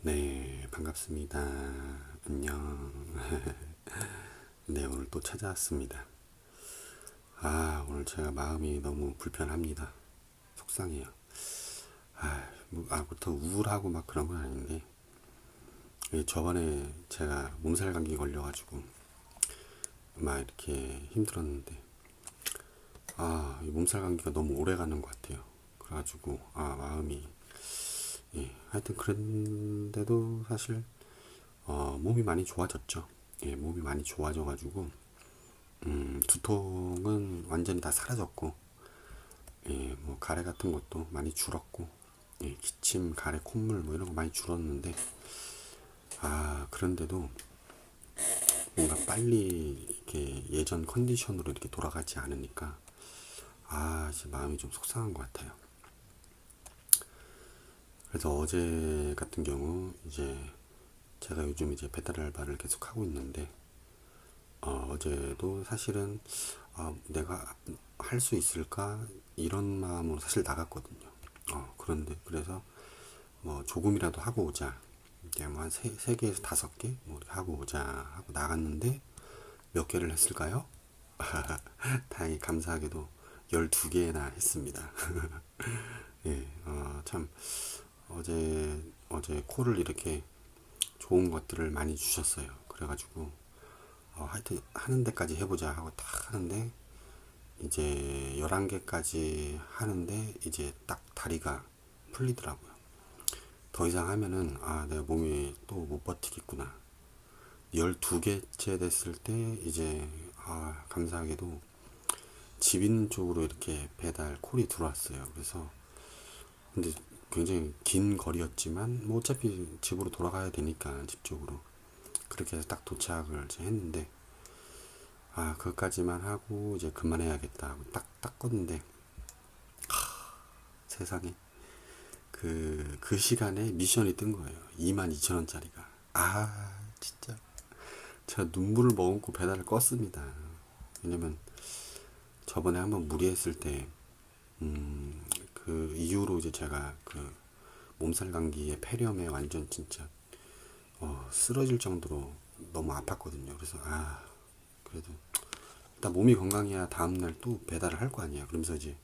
네, 반갑습니다. 안녕. 네, 오늘 또 찾아왔습니다. 아, 오늘 제가 마음이 너무 불편합니다. 속상해요. 아, 뭐, 아, 부터 우울하고 막 그런 건 아닌데, 예, 저번에 제가 몸살 감기 걸려가지고, 막 이렇게 힘들었는데, 아, 이 몸살 감기가 너무 오래 가는 것 같아요. 그래가지고, 아, 마음이, 예, 하여튼 그런데도 사실 어, 몸이 많이 좋아졌죠. 예, 몸이 많이 좋아져가지고 음, 두통은 완전히 다 사라졌고, 예, 뭐 가래 같은 것도 많이 줄었고, 예, 기침, 가래, 콧물 뭐 이런 거 많이 줄었는데, 아 그런데도 뭔가 빨리 이렇게 예전 컨디션으로 이렇게 돌아가지 않으니까, 아, 이제 마음이 좀 속상한 것 같아요. 그래서 어제 같은 경우 이제 제가 요즘 이제 배달 알바를 계속 하고 있는데 어, 어제도 사실은 아, 내가 할 수 있을까 이런 마음으로 사실 나갔거든요. 어, 그런데 그래서 뭐 조금이라도 하고 오자. 이제 뭐한 세, 세 개에서 다섯 개 뭐 하고 오자 하고 나갔는데 몇 개를 했을까요? 다행히 감사하게도 12개나 했습니다. 예, 어, 참 어제 어제 코를 이렇게 좋은 것들을 많이 주셨어요. 그래가지고 어, 하여튼 하는 데까지 해보자 하고 딱 하는데 이제 11개까지 하는데 이제 딱 다리가 풀리더라고요. 더 이상 하면은 아 내가 몸이 또 못 버티겠구나. 12개째 됐을 때 이제 아 감사하게도 집 있는 쪽으로 이렇게 배달 콜이 들어왔어요. 그래서 근데 굉장히 긴 거리였지만 뭐 어차피 집으로 돌아가야 되니까 집 쪽으로 그렇게 해서 딱 도착을 이제 했는데 아 그것까지만 하고 이제 그만해야겠다 하고 딱딱 껐는데 하, 세상에 그, 그 시간에 미션이 뜬 거예요. 22,000원짜리가. 아, 진짜. 제가 눈물을 머금고 배달을 껐습니다. 왜냐면 저번에 한번 무리했을 때, 음, 그 이후로 이제 제가 그 몸살 감기에 폐렴에 완전 진짜 어, 쓰러질 정도로 너무 아팠거든요. 그래서 아 그래도 일단 몸이 건강해야 다음 날 또 배달을 할 거 아니야. 그러면서 이제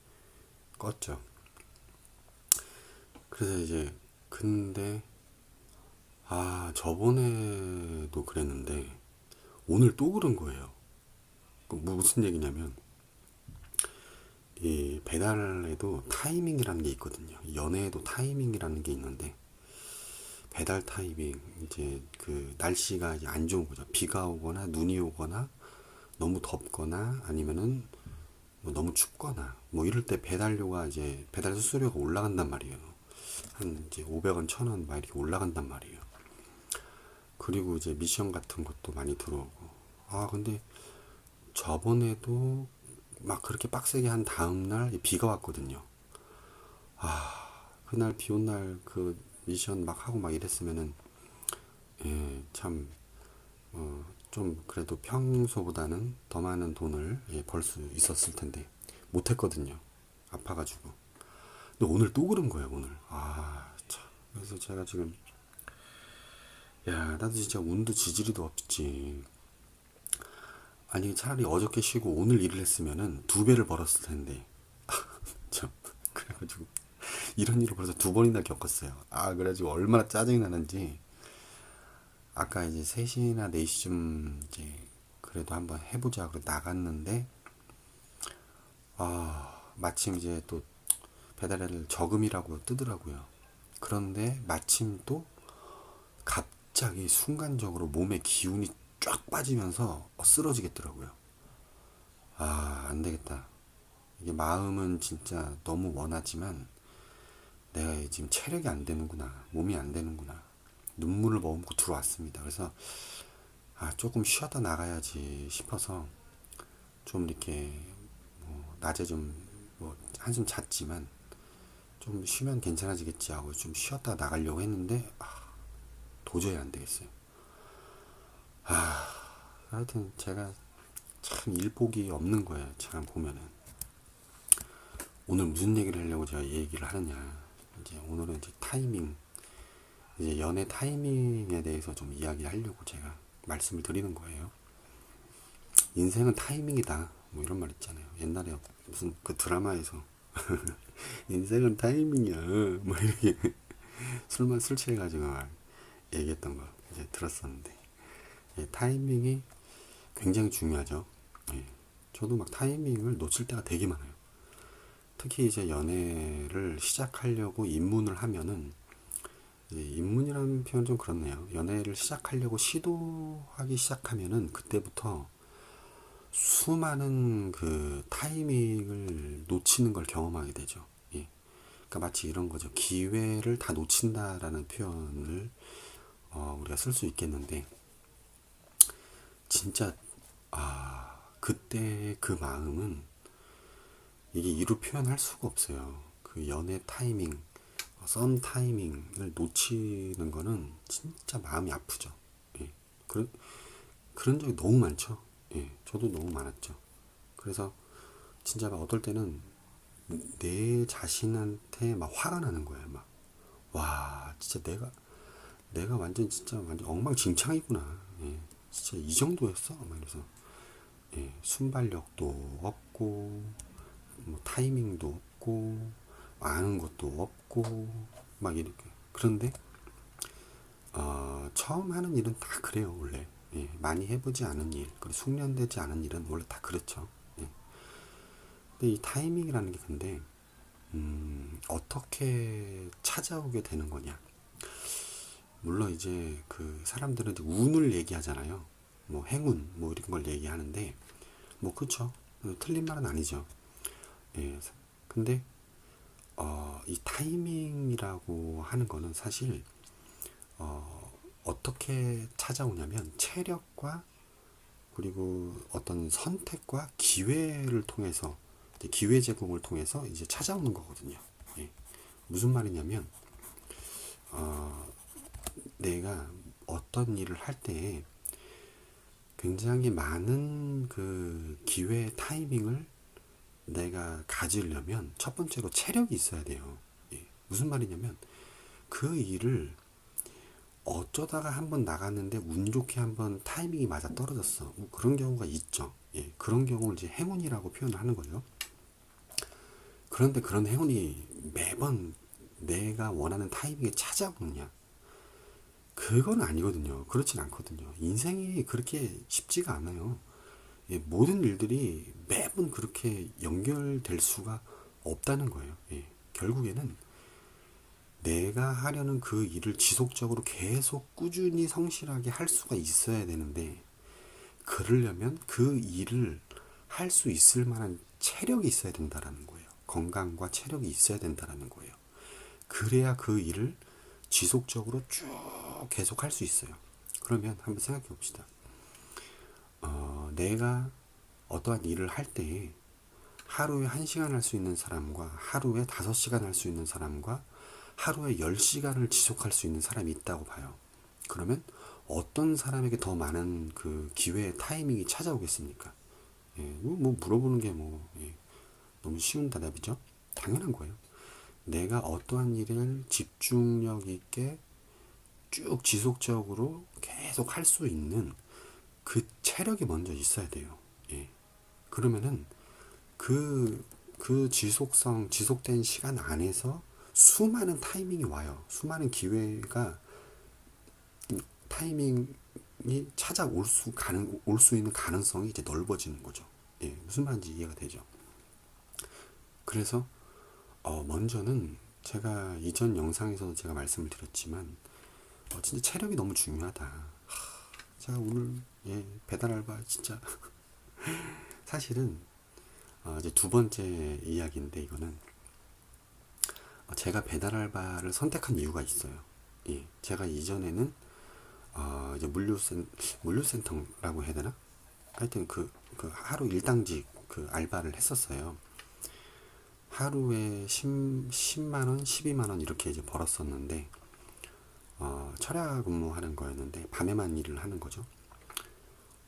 껐죠. 그래서 이제 근데 아 저번에도 그랬는데 오늘 또 그런 거예요. 그 무슨 얘기냐면 이 배달에도 타이밍이라는 게 있거든요. 연애에도 타이밍이라는 게 있는데 배달 타이밍 이제 그 날씨가 이제 안 좋은 거죠. 비가 오거나 눈이 오거나 너무 덥거나 아니면은 뭐 너무 춥거나 뭐 이럴 때 배달료가 이제 배달 수수료가 올라간단 말이에요. 한 이제 500원, 1000원 막 이렇게 올라간단 말이에요. 그리고 이제 미션 같은 것도 많이 들어오고. 아, 근데 저번에도 막 그렇게 빡세게 한 다음날 비가 왔거든요. 아, 그날 비 온 날 그 미션 막 하고 막 이랬으면은, 예, 참, 어, 좀 그래도 평소보다는 더 많은 돈을 예, 벌수 있었을 텐데, 못했거든요. 아파가지고. 근데 오늘 또 그런 거예요, 오늘. 아, 참. 그래서 제가 지금, 야, 나도 진짜 운도 지지리도 없지. 아니, 차라리 어저께 쉬고 오늘 일을 했으면은 두 배를 벌었을 텐데. 참. 그래가지고, 이런 일을 벌써 두 번이나 겪었어요. 아, 그래가지고 얼마나 짜증이 나는지. 아까 이제 3시나 4시쯤 이제 그래도 한번 해보자. 그래 나갔는데, 아, 마침 이제 또 배달을 저금이라고 뜨더라고요. 그런데 마침 또 갑자기 순간적으로 몸에 기운이 쫙 빠지면서 쓰러지겠더라고요. 아, 안 되겠다. 이게 마음은 진짜 너무 원하지만 내가 지금 체력이 안 되는구나. 몸이 안 되는구나. 눈물을 머금고 들어왔습니다. 그래서 아, 조금 쉬었다 나가야지 싶어서 좀 이렇게 뭐 낮에 좀 뭐 한숨 잤지만 좀 쉬면 괜찮아지겠지 하고 좀 쉬었다 나가려고 했는데 아, 도저히 안 되겠어요. 아, 하여튼 제가 참 일복이 없는 거예요. 참 보면은 오늘 무슨 얘기를 하려고 제가 얘기를 하느냐. 이제 오늘은 이제 타이밍 이제 연애 타이밍에 대해서 좀 이야기하려고 제가 말씀을 드리는 거예요. 인생은 타이밍이다. 뭐 이런 말 있잖아요. 옛날에 무슨 그 드라마에서 인생은 타이밍이야. 뭐 이렇게 술만 술 취해가지고 막 얘기했던 거 이제 들었었는데 예, 타이밍이 굉장히 중요하죠. 예, 저도 막 타이밍을 놓칠 때가 되게 많아요. 특히 이제 연애를 시작하려고 입문을 하면은 이제 입문이라는 표현 좀 그렇네요. 연애를 시작하려고 시도하기 시작하면은 그때부터 수많은 그 타이밍을 놓치는 걸 경험하게 되죠. 예. 그러니까 마치 이런 거죠. 기회를 다 놓친다라는 표현을 어, 우리가 쓸 수 있겠는데 진짜 아 그때 그 마음은 이게 이루 표현할 수가 없어요. 그 연애 타이밍, 썸 타이밍을 놓치는 거는 진짜 마음이 아프죠. 예. 그런 그런 적이 너무 많죠. 예. 저도 너무 많았죠. 그래서 진짜 막 어떨 때는 내 자신한테 막 화가 나는 거예요. 막 와, 진짜 내가 내가 완전 진짜 완전 엉망진창이구나. 예. 진짜 이 정도였어. 막 이래서 예. 순발력도 없고 뭐 타이밍도 없고 아는 것도 없고 막 이렇게 그런데 어, 처음 하는 일은 다 그래요 원래 예, 많이 해보지 않은 일 그리고 숙련되지 않은 일은 원래 다 그렇죠 예. 근데 이 타이밍이라는 게 근데 음, 어떻게 찾아오게 되는 거냐 물론 이제 그 사람들은 운을 얘기하잖아요 뭐 행운 뭐 이런 걸 얘기하는데 뭐 그쵸 틀린 말은 아니죠 예. 근데 어, 이 타이밍이라고 하는 거는 사실 어, 어떻게 찾아오냐면 체력과 그리고 어떤 선택과 기회를 통해서 기회 제공을 통해서 이제 찾아오는 거거든요. 예. 무슨 말이냐면 어, 내가 어떤 일을 할 때 굉장히 많은 그 기회 타이밍을 내가 가지려면 첫 번째로 체력이 있어야 돼요. 예. 무슨 말이냐면 그 일을 어쩌다가 한번 나갔는데 운 좋게 한번 타이밍이 맞아 떨어졌어. 뭐 그런 경우가 있죠. 예. 그런 경우를 이제 행운이라고 표현을 하는 거예요. 그런데 그런 행운이 매번 내가 원하는 타이밍에 찾아오느냐? 그건 아니거든요. 그렇진 않거든요. 인생이 그렇게 쉽지가 않아요. 예, 모든 일들이 매번 그렇게 연결될 수가 없다는 거예요. 예, 결국에는 내가 하려는 그 일을 지속적으로 계속 꾸준히 성실하게 할 수가 있어야 되는데, 그러려면 그 일을 할 수 있을 만한 체력이 있어야 된다라는 거예요. 건강과 체력이 있어야 된다라는 거예요. 그래야 그 일을 지속적으로 쭉 계속 할 수 있어요. 그러면 한번 생각해 봅시다. 어, 내가 어떠한 일을 할 때 하루에 1시간 할 수 있는 사람과 하루에 5시간 할 수 있는 사람과 하루에 10시간을 지속할 수 있는 사람이 있다고 봐요. 그러면 어떤 사람에게 더 많은 그 기회의 타이밍이 찾아오겠습니까? 예, 뭐 물어보는 게 뭐, 예, 너무 쉬운 대답이죠? 당연한 거예요. 내가 어떠한 일을 집중력 있게 쭉 지속적으로 계속 할 수 있는 그 체력이 먼저 있어야 돼요. 예. 그러면은 그, 그 지속성, 지속된 시간 안에서 수많은 타이밍이 와요. 수많은 기회가 타이밍이 찾아올 수 가능 올 수 있는 가능성이 이제 넓어지는 거죠. 예, 무슨 말인지 이해가 되죠. 그래서 어, 먼저는 제가 이전 영상에서도 제가 말씀을 드렸지만 어, 진짜 체력이 너무 중요하다. 하, 제가 오늘 예, 배달 알바 진짜 사실은 어, 이제 두 번째 이야기인데 이거는 어, 제가 배달 알바를 선택한 이유가 있어요. 예, 제가 이전에는 어, 이제 물류센 물류센터라고 해야 되나? 하여튼 그, 그 하루 일당직 그 알바를 했었어요. 하루에 10, 10만 원, 12만 원 이렇게 이제 벌었었는데 어, 철야 근무하는 거였는데 밤에만 일을 하는 거죠.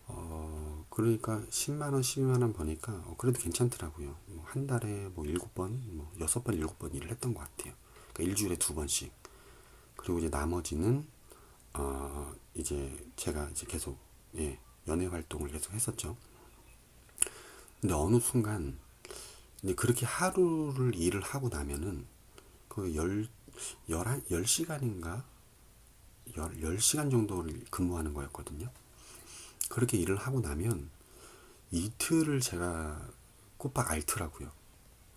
어, 그러니까 10만 원, 12만 원 버니까 어, 그래도 괜찮더라고요. 뭐 한 달에 뭐 일곱 번, 뭐 여섯 번, 일곱 번 일을 했던 것 같아요. 그러니까 일주일에 두 번씩. 그리고 이제 나머지는 어 이제 제가 이제 계속 예 연애 활동을 계속 했었죠. 근데 어느 순간 근데 그렇게 하루를 일을 하고 나면은 그열 열한 열 시간인가 열, 열 시간 정도를 근무하는 거였거든요. 그렇게 일을 하고 나면 이틀을 제가 꼬박 앓더라고요.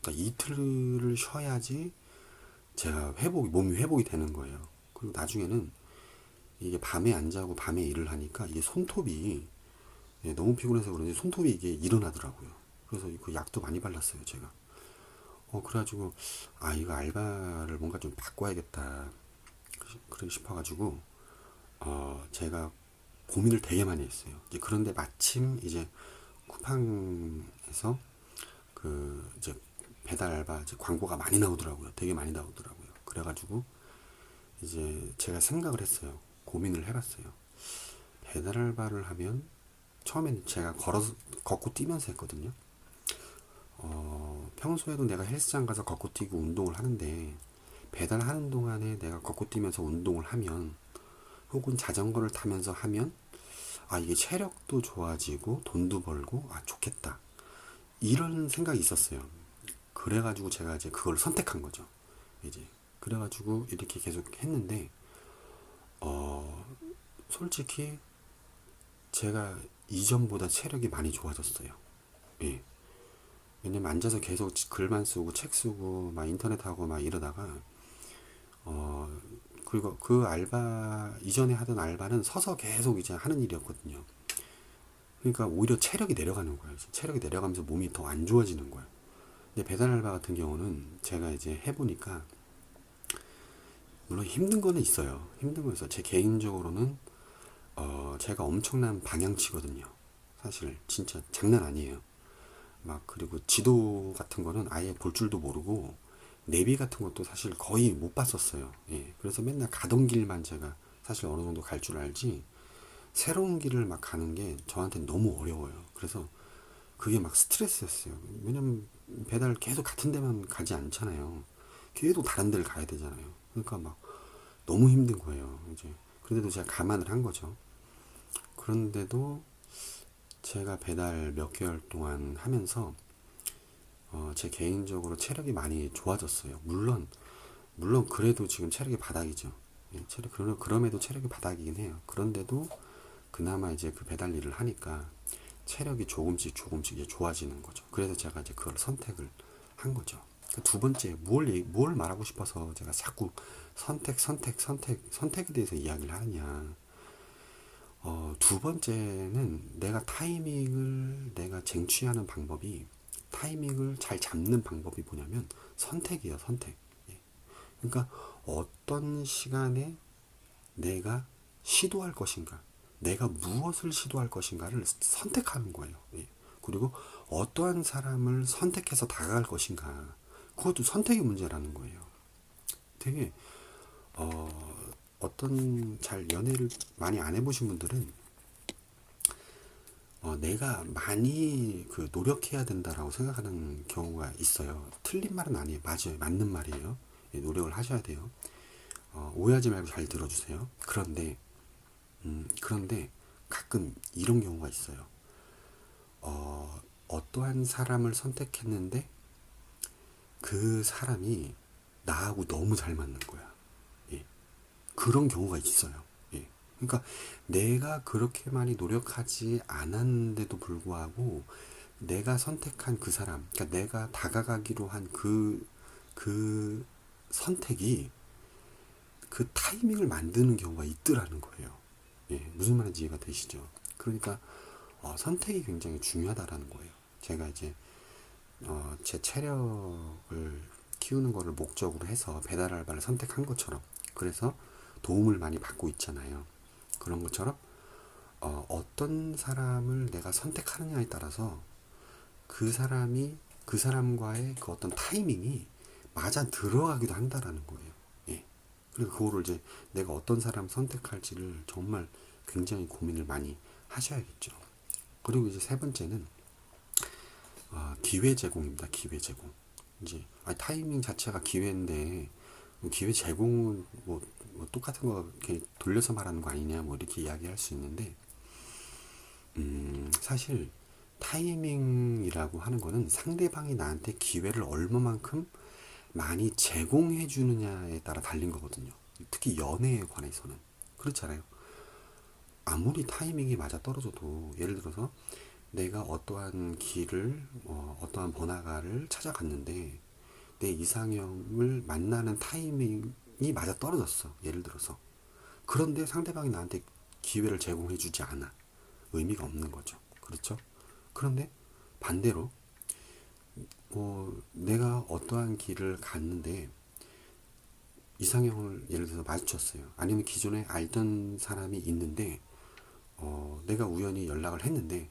그러니까 이틀을 쉬어야지 제가 회복이 몸이 회복이 되는 거예요. 그리고 나중에는 이게 밤에 안 자고 밤에 일을 하니까 이게 손톱이 예, 너무 피곤해서 그런지 손톱이 이게 일어나더라고요. 그래서 그 약도 많이 발랐어요, 제가. 어, 그래가지고, 아, 이거 알바를 뭔가 좀 바꿔야겠다. 그러고 싶어가지고, 어, 제가 고민을 되게 많이 했어요. 그런데 마침 이제 쿠팡에서 그 이제 배달 알바 이제 광고가 많이 나오더라고요. 되게 많이 나오더라고요. 그래가지고 이제 제가 생각을 했어요. 고민을 해봤어요. 배달 알바를 하면 처음에는 제가 걸어서 걷고 뛰면서 했거든요. 어, 평소에도 내가 헬스장 가서 걷고 뛰고 운동을 하는데 배달하는 동안에 내가 걷고 뛰면서 운동을 하면 혹은 자전거를 타면서 하면 아 이게 체력도 좋아지고 돈도 벌고 아 좋겠다 이런 생각이 있었어요. 그래가지고 제가 이제 그걸 선택한 거죠. 이제 그래가지고 이렇게 계속 했는데 어 솔직히 제가 이전보다 체력이 많이 좋아졌어요. 예. 왜냐면 앉아서 계속 글만 쓰고 책 쓰고 막 인터넷 하고 막 이러다가 어 그리고 그 알바 이전에 하던 알바는 서서 계속 이제 하는 일이었거든요. 그러니까 오히려 체력이 내려가는 거예요. 체력이 내려가면서 몸이 더 안 좋아지는 거예요. 근데 배달 알바 같은 경우는 제가 이제 해보니까 물론 힘든 거는 있어요. 힘든 거 있어요. 제 개인적으로는 어 제가 엄청난 방향치거든요. 사실 진짜 장난 아니에요. 막 그리고 지도 같은 거는 아예 볼 줄도 모르고 내비 같은 것도 사실 거의 못 봤었어요. 예. 그래서 맨날 가던 길만 제가 사실 어느 정도 갈 줄 알지 새로운 길을 막 가는 게 저한테 너무 어려워요. 그래서 그게 막 스트레스였어요. 왜냐면 배달 계속 같은 데만 가지 않잖아요. 계속 다른 데를 가야 되잖아요. 그러니까 막 너무 힘든 거예요. 이제 그런데도 제가 감안을 한 거죠. 그런데도 제가 배달 몇 개월 동안 하면서 어, 제 개인적으로 체력이 많이 좋아졌어요. 물론 물론 그래도 지금 체력이 바닥이죠. 예, 체력 그럼에도 체력이 바닥이긴 해요. 그런데도 그나마 이제 그 배달 일을 하니까 체력이 조금씩 조금씩 이제 좋아지는 거죠. 그래서 제가 이제 그걸 선택을 한 거죠. 그두 번째 뭘 뭘 말하고 싶어서 제가 자꾸 선택 선택 선택 선택에 대해서 이야기를 하느냐. 어, 두 번째는 내가 타이밍을 내가 쟁취하는 방법이 타이밍을 잘 잡는 방법이 뭐냐면 선택이에요, 선택. 예. 그러니까 어떤 시간에 내가 시도할 것인가, 내가 무엇을 시도할 것인가를 선택하는 거예요. 예. 그리고 어떠한 사람을 선택해서 다가갈 것인가, 그것도 선택의 문제라는 거예요. 되게 어, 어떤 잘 연애를 많이 안 해보신 분들은 어, 내가 많이 그 노력해야 된다라고 생각하는 경우가 있어요. 틀린 말은 아니에요. 맞아요. 맞는 말이에요. 예, 노력을 하셔야 돼요. 어, 오해하지 말고 잘 들어주세요. 그런데 음, 그런데 가끔 이런 경우가 있어요. 어, 어떠한 사람을 선택했는데 그 사람이 나하고 너무 잘 맞는 거야. 예. 그런 경우가 있어요. 예. 그러니까 내가 그렇게 많이 노력하지 않았는데도 불구하고 내가 선택한 그 사람, 그러니까 내가 다가가기로 한 그, 그 선택이 그 타이밍을 만드는 경우가 있더라는 거예요. 예. 무슨 말인지 이해가 되시죠? 그러니까 어, 선택이 굉장히 중요하다라는 거예요. 제가 이제 어, 제 체력을 키우는 거를 목적으로 해서 배달 알바를 선택한 것처럼 그래서 도움을 많이 받고 있잖아요. 그런 것처럼 어, 어떤 사람을 내가 선택하느냐에 따라서 그 사람이 그 사람과의 그 어떤 타이밍이 맞아 들어가기도 한다라는 거예요. 예. 그리고 그거를 이제 내가 어떤 사람 선택할지를 정말 굉장히 고민을 많이 하셔야겠죠. 그리고 이제 세 번째는 아, 기회 제공입니다. 기회 제공. 이제 아, 타이밍 자체가 기회인데 기회 제공은 뭐, 뭐 똑같은 거 이렇게 돌려서 말하는 거 아니냐 뭐 이렇게 이야기할 수 있는데 음, 사실 타이밍이라고 하는 거는 상대방이 나한테 기회를 얼마만큼 많이 제공해 주느냐에 따라 달린 거거든요. 특히 연애에 관해서는 그렇잖아요. 아무리 타이밍이 맞아 떨어져도 예를 들어서 내가 어떠한 길을 어, 어떠한 번화가를 찾아갔는데 내 이상형을 만나는 타이밍 이 맞아 떨어졌어. 예를 들어서 그런데 상대방이 나한테 기회를 제공해 주지 않아. 의미가 없는 거죠. 그렇죠? 그런데 반대로 뭐 내가 어떠한 길을 갔는데 이상형을 예를 들어서 마주쳤어요. 아니면 기존에 알던 사람이 있는데 어, 내가 우연히 연락을 했는데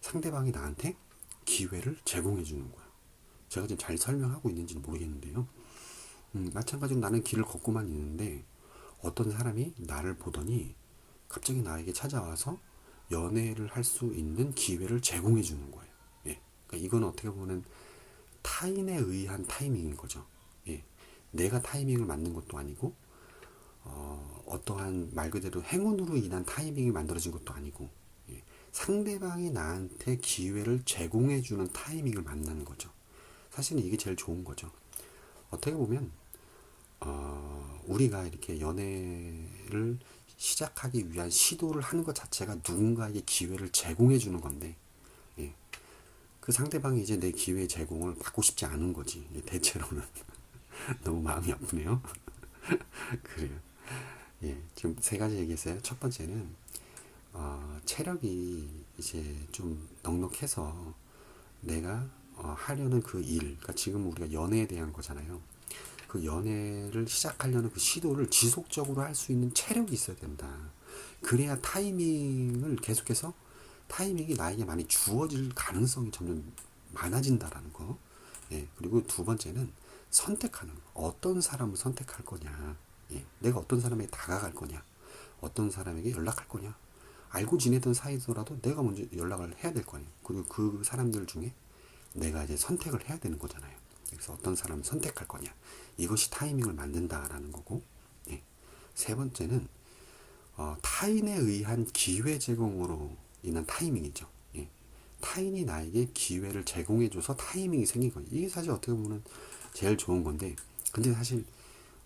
상대방이 나한테 기회를 제공해 주는 거야. 제가 지금 잘 설명하고 있는지는 모르겠는데요. 음, 마찬가지로 나는 길을 걷고만 있는데 어떤 사람이 나를 보더니 갑자기 나에게 찾아와서 연애를 할 수 있는 기회를 제공해 주는 거예요. 예. 그러니까 이건 어떻게 보면 타인에 의한 타이밍인 거죠. 예. 내가 타이밍을 맞는 것도 아니고 어, 어떠한 말 그대로 행운으로 인한 타이밍이 만들어진 것도 아니고 예. 상대방이 나한테 기회를 제공해 주는 타이밍을 만나는 거죠. 사실은 이게 제일 좋은 거죠. 어떻게 보면 어, 우리가 이렇게 연애를 시작하기 위한 시도를 하는 것 자체가 누군가에게 기회를 제공해 주는 건데, 예. 그 상대방이 이제 내 기회 제공을 받고 싶지 않은 거지. 예, 대체로는. 너무 마음이 아프네요. 그래요. 예, 지금 세 가지 얘기했어요. 첫 번째는, 어, 체력이 이제 좀 넉넉해서 내가 어, 하려는 그 일, 그러니까 지금 우리가 연애에 대한 거잖아요. 그 연애를 시작하려는 그 시도를 지속적으로 할 수 있는 체력이 있어야 된다. 그래야 타이밍을 계속해서 타이밍이 나에게 많이 주어질 가능성이 점점 많아진다라는 거. 예, 그리고 두 번째는 선택하는 거. 어떤 사람을 선택할 거냐. 예, 내가 어떤 사람에게 다가갈 거냐. 어떤 사람에게 연락할 거냐. 알고 지내던 사이더라도 내가 먼저 연락을 해야 될 거냐. 그리고 그 사람들 중에 내가 이제 선택을 해야 되는 거잖아요. 그래서 어떤 사람을 선택할 거냐. 이것이 타이밍을 만든다라는 거고. 예. 세 번째는 어, 타인에 의한 기회 제공으로 인한 타이밍이죠. 예. 타인이 나에게 기회를 제공해줘서 타이밍이 생긴 거예요. 이게 사실 어떻게 보면 제일 좋은 건데, 근데 사실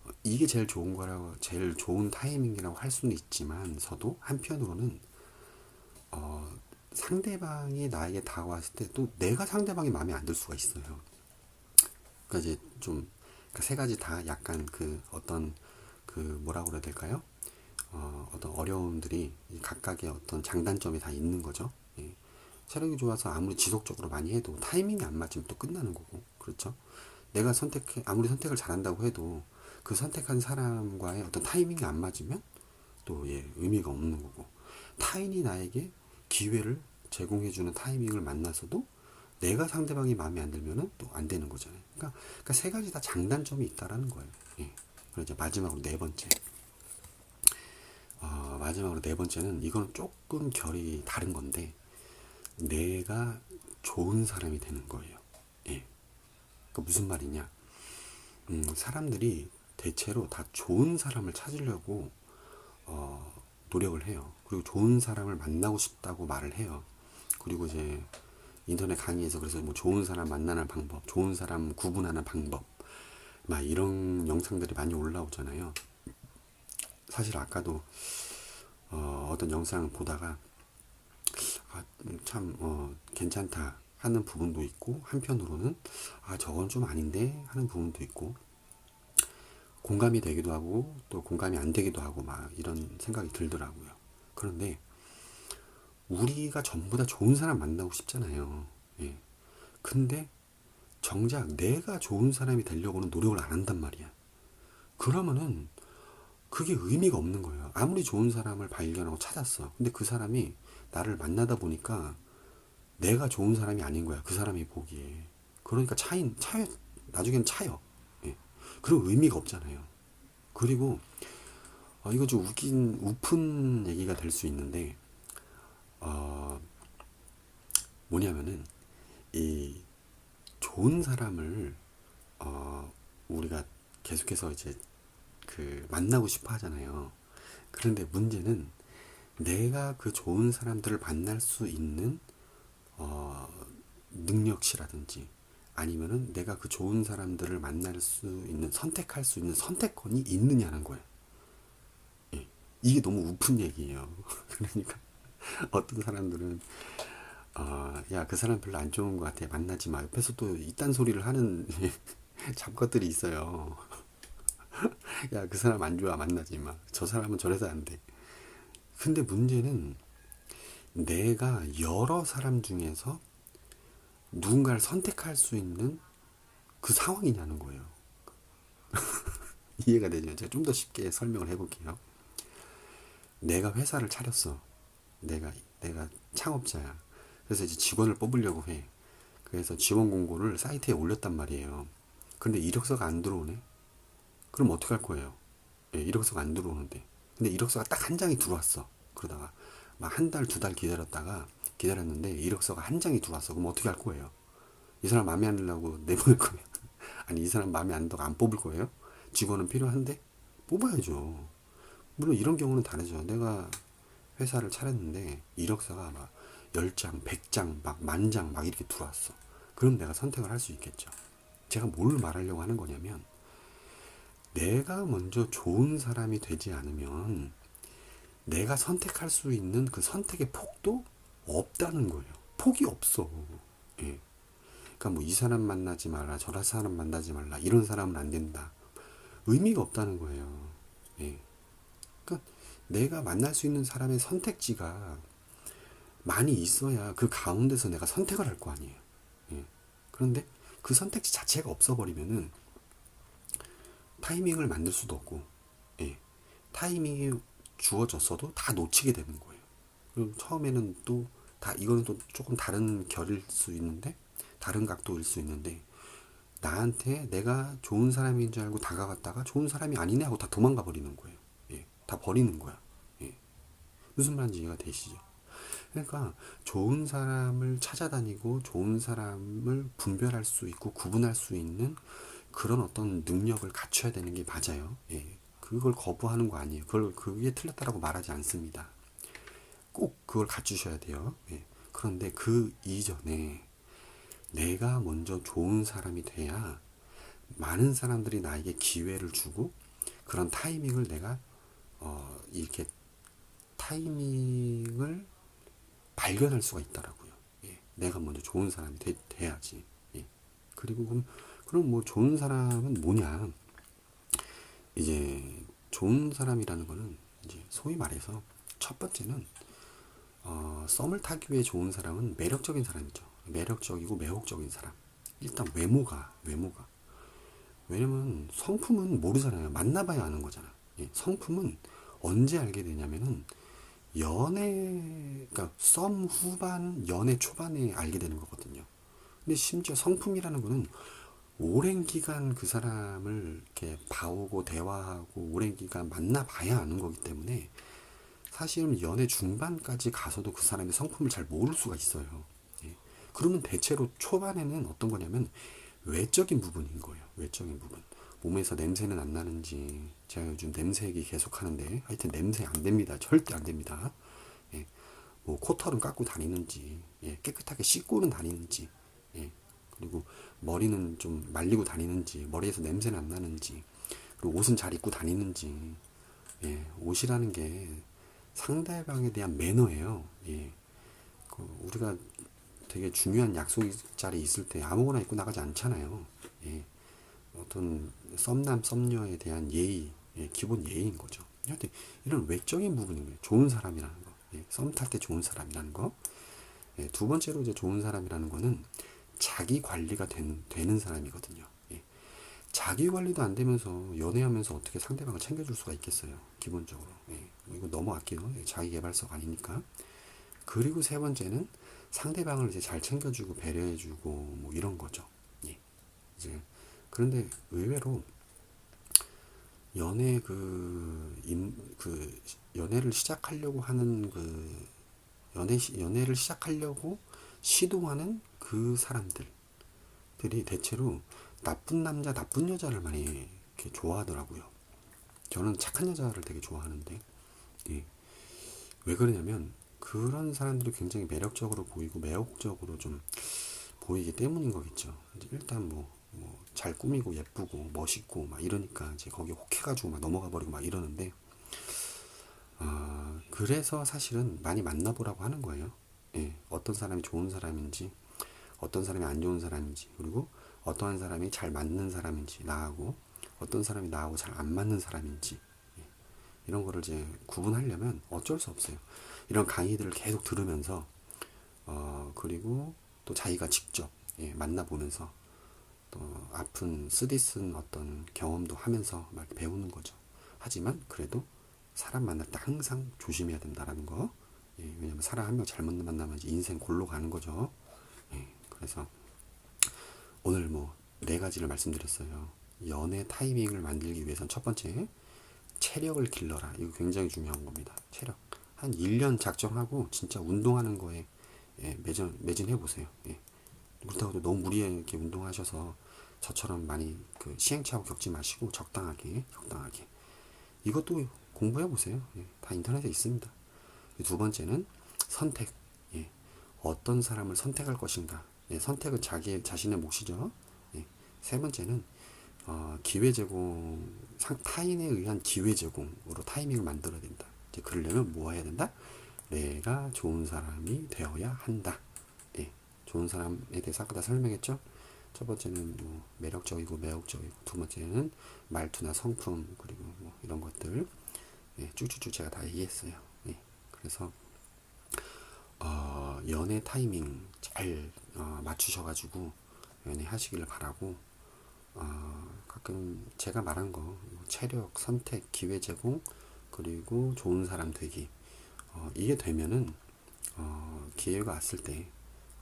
어, 이게 제일 좋은 거라고, 제일 좋은 타이밍이라고 할 수는 있지만서도 한편으로는 어, 상대방이 나에게 다가왔을 때 또 내가 상대방이 마음에 안 들 수가 있어요. 그러니까 이제 좀 세 가지 다 약간 그 어떤 그 뭐라고 그래야 될까요? 어, 어떤 어려움들이 각각의 어떤 장단점이 다 있는 거죠. 예. 체력이 좋아서 아무리 지속적으로 많이 해도 타이밍이 안 맞으면 또 끝나는 거고, 그렇죠? 내가 선택해 아무리 선택을 잘한다고 해도 그 선택한 사람과의 어떤 타이밍이 안 맞으면 또 예, 의미가 없는 거고, 타인이 나에게 기회를 제공해주는 타이밍을 만나서도 내가 상대방이 마음에 안 들면은 또 안 되는 거잖아요. 그러니까, 그러니까 세 가지 다 장단점이 있다라는 거예요. 예. 그리고 이제 마지막으로 네 번째. 어, 마지막으로 네 번째는 이거는 조금 결이 다른 건데 내가 좋은 사람이 되는 거예요. 예. 그 무슨 말이냐? 음, 사람들이 대체로 다 좋은 사람을 찾으려고 어, 노력을 해요. 그리고 좋은 사람을 만나고 싶다고 말을 해요. 그리고 이제 인터넷 강의에서 그래서 뭐 좋은 사람 만나는 방법, 좋은 사람 구분하는 방법, 막 이런 영상들이 많이 올라오잖아요. 사실 아까도 어, 어떤 영상 보다가 아, 참 어, 괜찮다 하는 부분도 있고 한편으로는 아 저건 좀 아닌데 하는 부분도 있고 공감이 되기도 하고 또 공감이 안 되기도 하고 막 이런 생각이 들더라고요. 그런데 우리가 전부 다 좋은 사람 만나고 싶잖아요. 예. 근데 정작 내가 좋은 사람이 되려고는 노력을 안 한단 말이야. 그러면은 그게 의미가 없는 거예요. 아무리 좋은 사람을 발견하고 찾았어. 근데 그 사람이 나를 만나다 보니까 내가 좋은 사람이 아닌 거야. 그 사람이 보기에. 그러니까 차인, 차요. 나중엔 차요. 예. 그리고 의미가 없잖아요. 그리고, 어, 이거 좀 웃긴, 우픈 얘기가 될 수 있는데, 어, 뭐냐면은, 이, 좋은 사람을, 어, 우리가 계속해서 이제 그 만나고 싶어 하잖아요. 그런데 문제는 내가 그 좋은 사람들을 만날 수 있는 어, 능력치라든지 아니면은 내가 그 좋은 사람들을 만날 수 있는 선택할 수 있는 선택권이 있느냐는 거예요. 예. 이게 너무 우픈 얘기예요. 그러니까 어떤 사람들은 어, 야, 그 사람 별로 안 좋은 것 같아. 만나지 마. 옆에서 또 이딴 소리를 하는 잡것들이 있어요. 야, 그 사람 안 좋아. 만나지 마. 저 사람은 저래서 안 돼. 근데 문제는 내가 여러 사람 중에서 누군가를 선택할 수 있는 그 상황이냐는 거예요. 이해가 되죠? 제가 좀 더 쉽게 설명을 해볼게요. 내가 회사를 차렸어. 내가 내가 창업자야. 그래서 이제 직원을 뽑으려고 해. 그래서 지원 공고를 사이트에 올렸단 말이에요. 근데 이력서가 안 들어오네. 그럼 어떻게 할 거예요? 예, 이력서가 안 들어오는데. 근데 이력서가 딱 한 장이 들어왔어. 그러다가 막 한 달, 두 달 기다렸다가 기다렸는데 이력서가 한 장이 들어왔어. 그럼 어떻게 할 거예요? 이 사람 마음에 안 들라고 내보낼 거예요? 아니, 이 사람 마음에 안 들고 안 뽑을 거예요? 직원은 필요한데? 뽑아야죠. 물론 이런 경우는 다르죠. 내가 회사를 차렸는데 이력서가 막 10장, 100장, 막 만장 막 이렇게 들어왔어. 그럼 내가 선택을 할 수 있겠죠. 제가 뭘 말하려고 하는 거냐면 내가 먼저 좋은 사람이 되지 않으면 내가 선택할 수 있는 그 선택의 폭도 없다는 거예요. 폭이 없어. 예. 그러니까 뭐 이 사람 만나지 마라, 저런 사람 만나지 말라, 이런 사람은 안 된다. 의미가 없다는 거예요. 예. 그러니까 내가 만날 수 있는 사람의 선택지가 많이 있어야 그 가운데서 내가 선택을 할 거 아니에요. 예. 그런데 그 선택지 자체가 없어버리면은 타이밍을 만들 수도 없고, 예. 타이밍이 주어졌어도 다 놓치게 되는 거예요. 처음에는 또 다 이거는 또 조금 다른 결일 수 있는데 다른 각도일 수 있는데 나한테 내가 좋은 사람인 줄 알고 다가갔다가 좋은 사람이 아니네 하고 다 도망가 버리는 거예요. 예. 다 버리는 거야. 예. 무슨 말인지 이해가 되시죠? 그러니까 좋은 사람을 찾아다니고 좋은 사람을 분별할 수 있고 구분할 수 있는 그런 어떤 능력을 갖춰야 되는 게 맞아요. 예. 그걸 거부하는 거 아니에요. 그걸 그게 틀렸다라고 말하지 않습니다. 꼭 그걸 갖추셔야 돼요. 예. 그런데 그 이전에 내가 먼저 좋은 사람이 돼야 많은 사람들이 나에게 기회를 주고 그런 타이밍을 내가 어 이렇게 타이밍을 발견할 수가 있더라고요. 예. 내가 먼저 좋은 사람이 돼, 돼야지. 예. 그리고 그럼 그럼 뭐 좋은 사람은 뭐냐? 이제 좋은 사람이라는 거는 이제 소위 말해서 첫 번째는 어, 썸을 타기 위해 좋은 사람은 매력적인 사람이죠. 매력적이고 매혹적인 사람. 일단 외모가 외모가 왜냐면 성품은 모르잖아요. 만나봐야 아는 거잖아. 예, 성품은 언제 알게 되냐면은 연애, 그러니까 썸 후반, 연애 초반에 알게 되는 거거든요. 근데 심지어 성품이라는 거는 오랜 기간 그 사람을 이렇게 봐오고 대화하고 오랜 기간 만나봐야 아는 거기 때문에 사실은 연애 중반까지 가서도 그 사람의 성품을 잘 모를 수가 있어요. 예. 그러면 대체로 초반에는 어떤 거냐면 외적인 부분인 거예요. 외적인 부분. 몸에서 냄새는 안 나는지 제가 요즘 냄새 얘기 계속 하는데 하여튼 냄새 안 됩니다. 절대 안 됩니다. 예. 뭐 코털은 깎고 다니는지 예. 깨끗하게 씻고는 다니는지 예. 그리고 머리는 좀 말리고 다니는지 머리에서 냄새는 안 나는지 그리고 옷은 잘 입고 다니는지 예. 옷이라는 게 상대방에 대한 매너예요. 예. 그 우리가 되게 중요한 약속 자리 있을 때 아무거나 입고 나가지 않잖아요. 예. 어떤 썸남 썸녀에 대한 예의, 예, 기본 예의인 거죠. 하여튼 이런 외적인 부분인 거예요. 좋은 사람이라는 거. 예, 썸탈 때 좋은 사람이라는 거. 예, 두 번째로 이제 좋은 사람이라는 거는 자기 관리가 된, 되는 사람이거든요. 예. 자기 관리도 안 되면서 연애하면서 어떻게 상대방을 챙겨줄 수가 있겠어요. 기본적으로. 예. 이거 넘어갈게요. 예, 자기 개발서가 아니니까. 그리고 세 번째는 상대방을 이제 잘 챙겨주고 배려해주고 뭐 이런 거죠. 예. 이제 그런데 의외로 연애 그, 임, 그 연애를 시작하려고 하는 그 연애 시- 연애를 시작하려고 시도하는 그 사람들들이 대체로 나쁜 남자, 나쁜 여자를 많이 이렇게 좋아하더라고요. 저는 착한 여자를 되게 좋아하는데, 예. 왜 그러냐면, 그런 사람들이 굉장히 매력적으로 보이고, 매혹적으로 좀 보이기 때문인 거겠죠. 일단 뭐, 뭐, 잘 꾸미고, 예쁘고, 멋있고, 막 이러니까 이제 거기 혹해가지고 막 넘어가 버리고 막 이러는데, 아, 그래서 사실은 많이 만나보라고 하는 거예요. 예, 어떤 사람이 좋은 사람인지, 어떤 사람이 안 좋은 사람인지, 그리고 어떠한 사람이 잘 맞는 사람인지, 나하고, 어떤 사람이 나하고 잘 안 맞는 사람인지, 예, 이런 거를 이제 구분하려면 어쩔 수 없어요. 이런 강의들을 계속 들으면서, 어, 그리고 또 자기가 직접, 예, 만나보면서, 또 아픈 쓰디쓴 어떤 경험도 하면서 막 배우는 거죠. 하지만 그래도 사람 만날 때 항상 조심해야 된다라는 거. 예, 왜냐면 사람 한 명 잘못 만나면 인생 골로 가는 거죠. 예, 그래서 오늘 뭐 네 가지를 말씀드렸어요. 연애 타이밍을 만들기 위해선 첫 번째 체력을 길러라. 이거 굉장히 중요한 겁니다. 체력. 한 1년 작정하고 진짜 운동하는 거에 예, 매진 매진해 보세요. 예. 그렇다고 너무 무리하게 운동하셔서 저처럼 많이 그 시행착오 겪지 마시고 적당하게 적당하게 이것도 공부해 보세요. 예, 다 인터넷에 있습니다. 두 번째는 선택. 예, 어떤 사람을 선택할 것인가. 예, 선택은 자기 자신의 몫이죠. 예, 세 번째는 어, 기회 제공, 상, 타인에 의한 기회 제공으로 타이밍을 만들어야 된다. 이제 그러려면 뭐 해야 된다? 내가 좋은 사람이 되어야 한다. 예, 좋은 사람에 대해서 아까 다 설명했죠? 첫 번째는 뭐 매력적이고 매혹적이고 두 번째는 말투나 성품 그리고 뭐 이런 것들 예, 쭉쭉쭉 제가 다 얘기했어요. 예, 그래서 어, 연애 타이밍 잘 어, 맞추셔가지고 연애 하시기를 바라고 어, 가끔 제가 말한 거 체력, 선택, 기회 제공 그리고 좋은 사람 되기 어, 이게 되면은 어, 기회가 왔을 때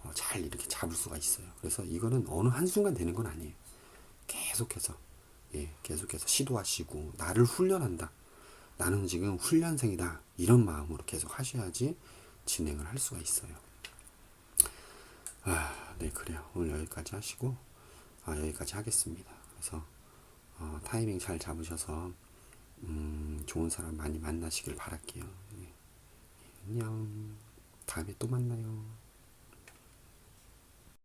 어, 잘 이렇게 잡을 수가 있어요. 그래서 이거는 어느 한 순간 되는 건 아니에요. 계속해서, 예, 계속해서 시도하시고, 나를 훈련한다. 나는 지금 훈련생이다. 이런 마음으로 계속 하셔야지 진행을 할 수가 있어요. 아, 네, 그래요. 오늘 여기까지 하시고, 아, 여기까지 하겠습니다. 그래서, 어, 타이밍 잘 잡으셔서, 음, 좋은 사람 많이 만나시길 바랄게요. 예. 예, 안녕. 다음에 또 만나요.